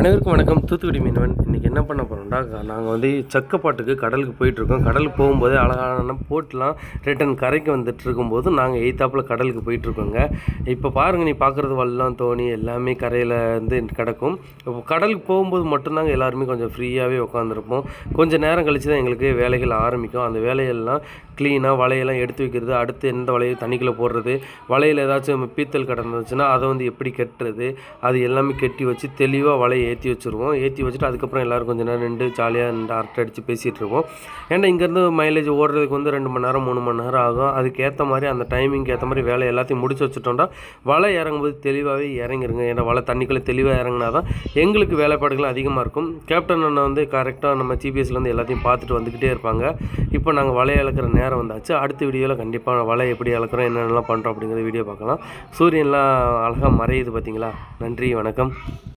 அனைவருக்கும் வணக்கம். தூத்துக்குடி மீனவன். இன்றைக்கி என்ன பண்ண போகிறோம்டா நாங்கள் வந்து சக்கப்பாட்டுக்கு கடலுக்கு போயிட்டுருக்கோம். கடலுக்கு போகும்போது அழகான போட்லாம் ரிட்டன் கரைக்கு வந்துட்டு இருக்கும்போது நாங்கள் எய்த்தாப்பில் கடலுக்கு போயிட்டுருக்கோங்க. இப்போ பாருங்கள் நீ பார்க்குறது வல்லம் தோணி எல்லாமே கரையில் வந்து கிடக்கும். இப்போ கடலுக்கு போகும்போது மட்டும்தாங்க எல்லாருமே கொஞ்சம் ஃப்ரீயாகவே உட்காந்துருப்போம் கொஞ்சம் நேரம் கழித்து தான் எங்களுக்கு வேலைகள் ஆரம்பிக்கும். அந்த வேலையெல்லாம் க்ளீனாக வலையெல்லாம் எடுத்து வைக்கிறது அடுத்து எந்த வலையை தண்ணிக்குள்ளே போடுறது வலையில் ஏதாச்சும் பீத்தல் கடந்துச்சுன்னா அதை வந்து எப்படி கட்டுறது அது எல்லாமே கட்டி வச்சு தெளிவாக வலையை ஏற்றி வச்சுருவோம். ஏற்றி வச்சுட்டு அதுக்கப்புறம் எல்லோரும் கொஞ்சம் நேரம் நின்று ஜாலியாக நின்று அரட்டை அடித்து பேசிகிட்டு இருப்போம். ஏன்னா இங்கேருந்து மைலேஜ் ஓடுறதுக்கு வந்து ரெண்டு மணி நேரம் மூணு மணி நேரம் ஆகும். அதுக்கேற்ற மாதிரி அந்த டைமிங்க்கு ஏற்ற மாதிரி வேலை எல்லாத்தையும் முடிச்சு வச்சுட்டோம்னா வலை இறங்கும்போது தெளிவாகவே இறங்கிருங்க. ஏன்னா வலை தண்ணிக்குள்ளே தெளிவாக இறங்கினா தான் எங்களுக்கு வேலைப்பாடுகள் அதிகமாக இருக்கும். கேப்டன் அண்ணன் வந்து கரெக்டாக நம்ம ஜிபிஎஸ்லேருந்து எல்லாத்தையும் பார்த்துட்டு வந்துக்கிட்டே இருப்பாங்க. இப்போ நாங்கள் வலை இழக்கிற நேரம் வந்தாச்சு. அடுத்த வீடியோவில் கண்டிப்பாக வலை எப்படி அளக்கிறோம் என்னென்னலாம் பண்ணுறோம் அப்படிங்கிற வீடியோ பார்க்கலாம். சூரியன்லாம் அழகாக மறையுது பார்த்தீங்களா நன்றி வணக்கம்.